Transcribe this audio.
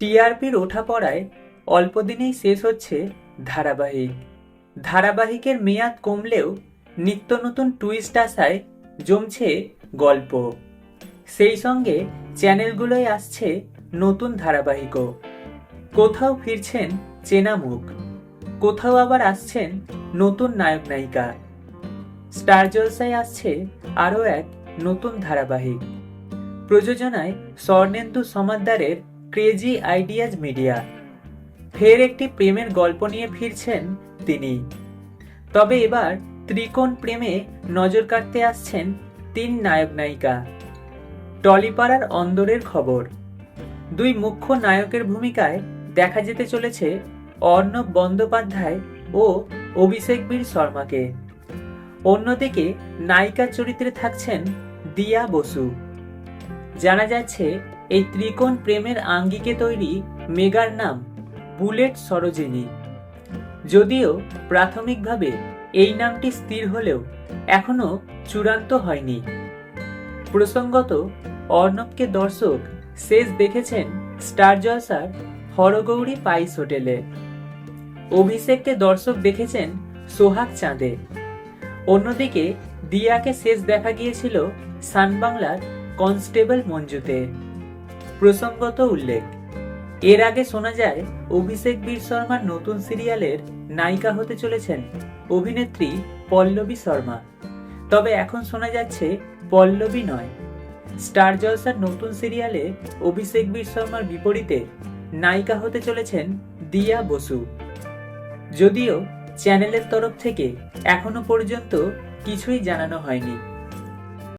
টিআরপির ওঠা পড়ায় অল্প দিনেই শেষ হচ্ছে ধারাবাহিক। ধারাবাহিকের মেয়াদ কমলেও নিত্য নতুন টুইস্ট আসায় জমছে গল্প। সেই সঙ্গে চ্যানেলগুলোয় আসছে নতুন ধারাবাহিকও। কোথাও ফিরছেন চেনা মুখ কোথাও আবার আসছেন নতুন নায়ক নায়িকা। স্টার জলসায় আসছে আরও এক নতুন ধারাবাহিক। প্রযোজনায় স্বর্ণেন্দু সমাদ্দারের ক্রেজি আইডিয়াজ মিডিয়া ফের একটি প্রেমের গল্প নিয়ে ফিরছেন তিনি। তবে এবার ত্রিকোণ প্রেমে নজর কাটতে আসছেন তিন নায়ক নায়িকা। টলিপাড়ার অন্দরের খবর। দুই মুখ্য নায়কের ভূমিকায় দেখা যেতে চলেছে অর্ণব বন্দ্যোপাধ্যায় ও অভিষেক বীর শর্মাকে। অন্যদিকে নায়িকা চরিত্রে থাকছেন দিয়া বসু। জানা যাচ্ছে এই ত্রিকোণ প্রেমের আঙ্গিকে তৈরি মেগার নাম বুলেট সরোজিনী। যদিও প্রাথমিকভাবে এই নামটি স্থির হলেও এখনও চূড়ান্ত হয়নি। প্রসঙ্গত অর্ণবকে দর্শক শেষ দেখেছেন স্টার জলসার হরগৌরী পাইস হোটেলে। অভিষেককে দর্শক দেখেছেন সোহাগ চাঁদে। অন্যদিকে দিয়াকে শেষ দেখা গিয়েছিল সানবাংলার কনস্টেবল মঞ্জুতে। প্রসঙ্গত উল্লেখ। এর আগে শোনা যায়, অভিষেক বীর শর্মার নতুন সিরিয়ালের নায়িকা হতে চলেছেন অভিনেত্রী পল্লবী শর্মা। তবে এখন শোনা যাচ্ছে, পল্লবী নয়। স্টার জলসার নতুন সিরিয়ালে অভিষেক বীর শর্মার বিপরীতে নায়িকা হতে চলেছেন দিয়া বসু। যদিও চ্যানেলের তরফ থেকে এখনও পর্যন্ত কিছুই জানানো হয়নি।